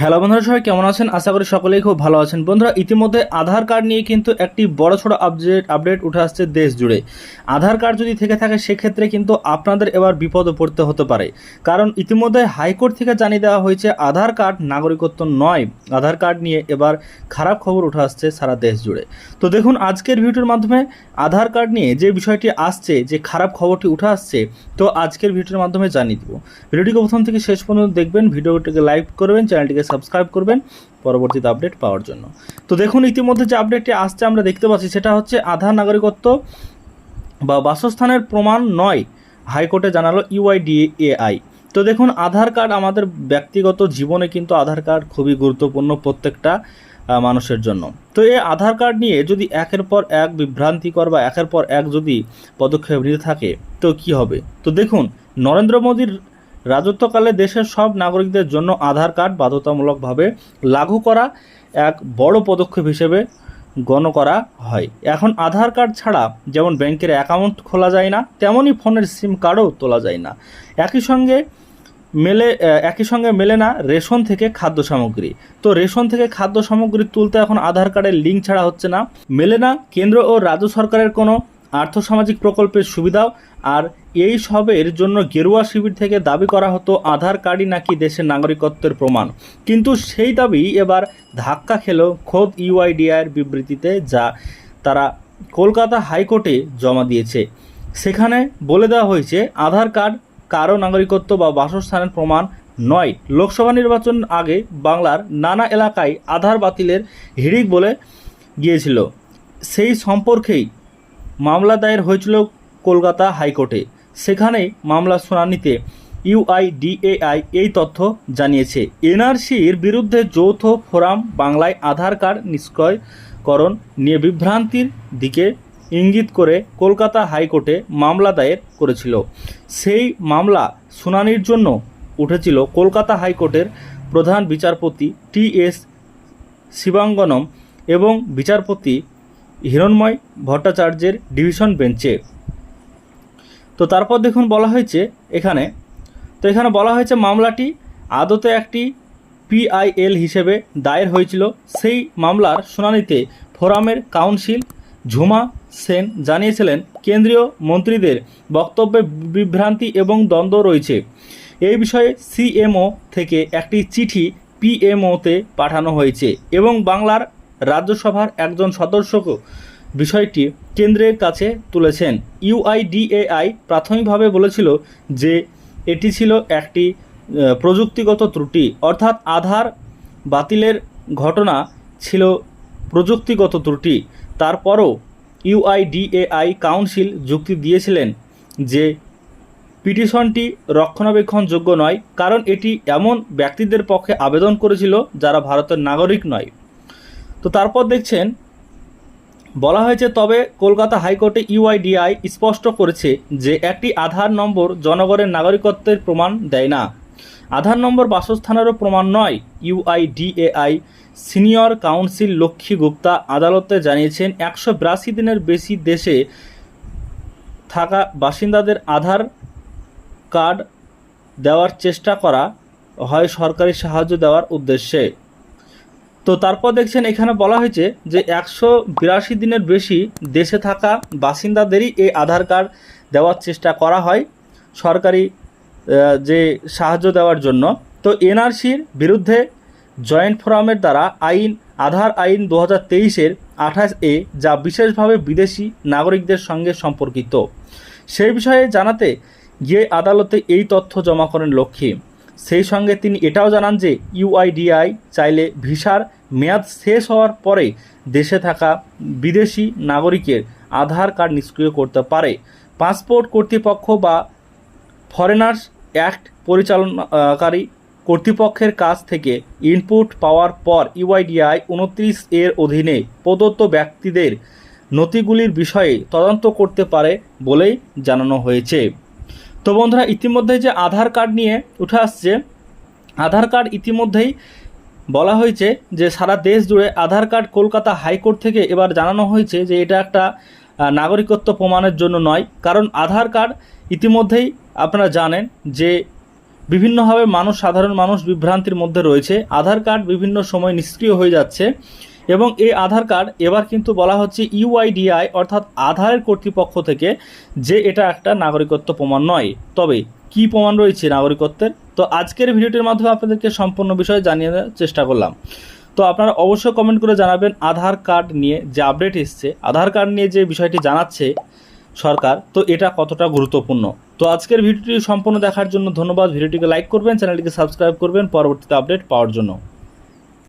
Hello বন্ধুরা, সবাই কেমন আছেন? আশা করি সকলেই খুব ভালো আছেন। বন্ধুরা, ইতিমধ্যে আধার কার্ড নিয়ে কিন্তু একটি বড় ছোট আপডেট আপডেট উঠে আসছে দেশ জুড়ে। আধার কার্ড যদি থেকে থাকে, সেক্ষেত্রে কিন্তু আপনাদের এবার বিপদে পড়তে হতে পারে। কারণ ইতিমধ্যে হাইকোর্ট থেকে জানিয়ে দেওয়া হয়েছে, আধার কার্ড নাগরিকত্ব নয়। আধার কার্ড নিয়ে এবার খারাপ খবর উঠে আসছে সারা দেশ জুড়ে। তো দেখুন, আজকের ভিডিওর মাধ্যমে আধার কার্ড নিয়ে যে বিষয়টি আসছে, যে খারাপ খবরটি উঠে আসছে, তো আজকের ভিডিওর মাধ্যমে জানিয়ে দিব। ভিডিওটিকে প্রথম থেকে শেষ পর্যন্ত দেখবেন, ভিডিওটিকে লাইক করবেন, চ্যানেলটিকে সাবস্ক্রাইব করবেন পরবর্তীতে আপডেট পাওয়ার জন্য। তো দেখুন, ইতিমধ্যে যে আপডেটটি আসছে, আমরা দেখতে পাচ্ছি, সেটা হচ্ছে আধার নাগরিকত্ব বা বাসস্থানের প্রমাণ নয়, হাইকোর্টে জানালো ইউআইডিএআই। তো দেখুন, আধার কার্ড আমাদের ব্যক্তিগত জীবনে কিন্তু আধার কার্ড খুবই গুরুত্বপূর্ণ প্রত্যেকটা মানুষের জন্য। তো এই আধার কার্ড নিয়ে যদি একের পর এক বিভ্রান্তিকর বা একের পর এক যদি পদক্ষেপ নিতে থাকে, তো কি হবে? তো দেখুন, নরেন্দ্র মোদীর রাজত্বকালে দেশের সব নাগরিকদের জন্য আধার কার্ড বাধ্যতামূলকভাবে লাগু করা এক বড় পদক্ষেপ হিসেবে গণ্য করা হয়। এখন আধার কার্ড ছাড়া যেমন ব্যাংকের অ্যাকাউন্ট খোলা যায় না তেমনই ফোনের সিম কার্ডও তোলা যায় না। একই সঙ্গে মেলে একই সঙ্গে মেলে না রেশন থেকে খাদ্য সামগ্রী। তো রেশন থেকে খাদ্য সামগ্রী তুলতে এখন আধার কার্ডের লিঙ্ক ছাড়া হচ্ছে না। মেলে না কেন্দ্র ও রাজ্য সরকারের কোনো আর্থসামাজিক প্রকল্পের সুবিধাও, আর এই সবের জন্য গেরুয়া শিবির থেকে দাবি করা হতো আধার কার্ডই নাকি দেশের নাগরিকত্বের প্রমাণ। কিন্তু সেই দাবি এবার ধাক্কা খেল খোদ ইউআইডিআইয়ের বিবৃতিতে যা তারা কলকাতা হাইকোর্টে জমা দিয়েছে। সেখানে বলে দেওয়া হয়েছে, আধার কার্ড কারও নাগরিকত্ব বা বাসস্থানের প্রমাণ নয়। লোকসভা নির্বাচন আগে বাংলার নানা এলাকায় আধার বাতিলের হিড়িক বলে গিয়েছিল। সেই সম্পর্কেই মামলা দায়ের হয়েছিল কলকাতা হাইকোর্টে। সেখানেই মামলা শুনানিতে ইউআইডিএআই এই তথ্য জানিয়েছে। এনআরসির বিরুদ্ধে যৌথ ফোরাম বাংলায় আধার কার্ড নিষ্ক্রয়করণ নিয়ে বিভ্রান্তির দিকে ইঙ্গিত করে কলকাতা হাইকোর্টে মামলা দায়ের করেছিল। সেই মামলা শুনানির জন্য উঠেছিল কলকাতা হাইকোর্টের প্রধান বিচারপতি টি এস শিবাঙ্গনম এবং বিচারপতি হিরণময় ভট্টাচার্যের ডিভিশন বেঞ্চে। তো তারপর দেখুন বলা হয়েছে এখানে, তো এখানে বলা হয়েছে মামলাটি আদতে একটি পিআইএল হিসেবে দায়ের হয়েছিল। সেই মামলার শুনানিতে ফোরামের কাউন্সিল ঝুমা সেন জানিয়েছিলেন, কেন্দ্রীয় মন্ত্রীদের বক্তব্যে বিভ্রান্তি এবং দ্বন্দ্ব রয়েছে। এই বিষয়ে সিএমও থেকে একটি চিঠি পিএমওতে পাঠানো হয়েছে এবং বাংলার রাজ্যসভার একজন সদস্যকে বিষয়টি কেন্দ্রের কাছে তুলেছেন। ইউআইডিএআই প্রাথমিকভাবে বলেছিল যে এটি ছিল একটি প্রযুক্তিগত ত্রুটি, অর্থাৎ আধার বাতিলের ঘটনা ছিল প্রযুক্তিগত ত্রুটি। তারপরও ইউআইডিএআই কাউন্সিল যুক্তি দিয়েছিলেন যে পিটিশনটি রক্ষণাবেক্ষণযোগ্য নয়, কারণ এটি এমন ব্যক্তিদের পক্ষে আবেদন করেছিল যারা ভারতের নাগরিক নয়। তো তারপর দেখছেন, বলা হয়েছে তবে কলকাতা হাইকোর্টে ইউআইডিআই স্পষ্ট করেছে যে একটি আধার নম্বর জনগণের নাগরিকত্বের প্রমাণ দেয় না। আধার নম্বর বাসস্থানেরও প্রমাণ নয়, UIDAI senior counsel Lakshmi Gupta আদালতে জানিয়েছেন, একশো বিরাশি দিনের বেশি দেশে থাকা বাসিন্দাদের আধার কার্ড দেওয়ার চেষ্টা করা হয় সরকারি সাহায্য দেওয়ার উদ্দেশ্যে। তো তারপর দেখছেন এখানে বলা হয়েছে যে একশো বিরাশি দিনের বেশি দেশে থাকা বাসিন্দাদেরই এই আধার কার্ড দেওয়ার চেষ্টা করা হয় সরকারি যে সাহায্য দেওয়ার জন্য। তো এনআরসির বিরুদ্ধে জয়েন্ট ফোরামের দ্বারা আইন, আধার আইন দু হাজার তেইশের আঠাশ এ যা বিশেষভাবে বিদেশি নাগরিকদের সঙ্গে সম্পর্কিত। সেই বিষয়ে জানাতে গিয়ে আদালতে এই তথ্য জমা করেন লক্ষ্মী। সেই সঙ্গে তিনি এটাও জানান যে ইউআইডিআই চাইলে ভিসার মেয়াদ শেষ হওয়ার পরে দেশে থাকা বিদেশি নাগরিকের আধার কার্ড নিষ্ক্রিয় করতে পারে। পাসপোর্ট কর্তৃপক্ষ বা ফরেনার্স অ্যাক্ট পরিচালনাকারী কর্তৃপক্ষের কাছ থেকে ইনপুট পাওয়ার পর ইউআইডিআই উনত্রিশ এর অধীনে প্রদত্ত ব্যক্তিদের নথিগুলির বিষয়ে তদন্ত করতে পারে বলেই জানানো হয়েছে। তো বন্ধুরা ইতিমধ্যে যে আধার কার্ড নিয়ে উঠে আসছে, আধার কার্ড ইতিমধ্যেই বলা হয়েছে যে সারা দেশ জুড়ে আধার কার্ড কলকাতা হাইকোর্ট থেকে এবার জানানো হয়েছে যে এটা একটা নাগরিকত্ব প্রমাণের জন্য নয়। কারণ আধার কার্ড ইতিমধ্যেই আপনারা জানেন যে বিভিন্নভাবে মানুষ, সাধারণ মানুষ বিভ্রান্তির মধ্যে রয়েছে। আধার কার্ড বিভিন্ন সময় নিষ্ক্রিয় হয়ে যাচ্ছে এবং এই আধার কার্ড এবার কিন্তু বলা হচ্ছে ইউআইডিআই অর্থাৎ আধারের কর্তৃপক্ষ থেকে যে এটা একটা নাগরিকত্ব প্রমাণ নয়। তবে কি প্রমাণ রয়েছে নাগরিকত্বের? তো আজকের ভিডিওটির মাধ্যমে আপনাদেরকে সম্পূর্ণ বিষয় জানিয়ে দেওয়ার চেষ্টা করলাম। তো আপনারা অবশ্যই কমেন্ট করে জানাবেন আধার কার্ড নিয়ে যে আপডেট এসছে, আধার কার্ড নিয়ে যে বিষয়টি জানাচ্ছে সরকার, তো এটা কতটা গুরুত্বপূর্ণ? তো আজকের ভিডিওটি সম্পূর্ণ দেখার জন্য ধন্যবাদ। ভিডিওটিকে লাইক করবেন, চ্যানেলটিকে সাবস্ক্রাইব করবেন। পরবর্তীতে আপডেট পাওয়ার জন্য।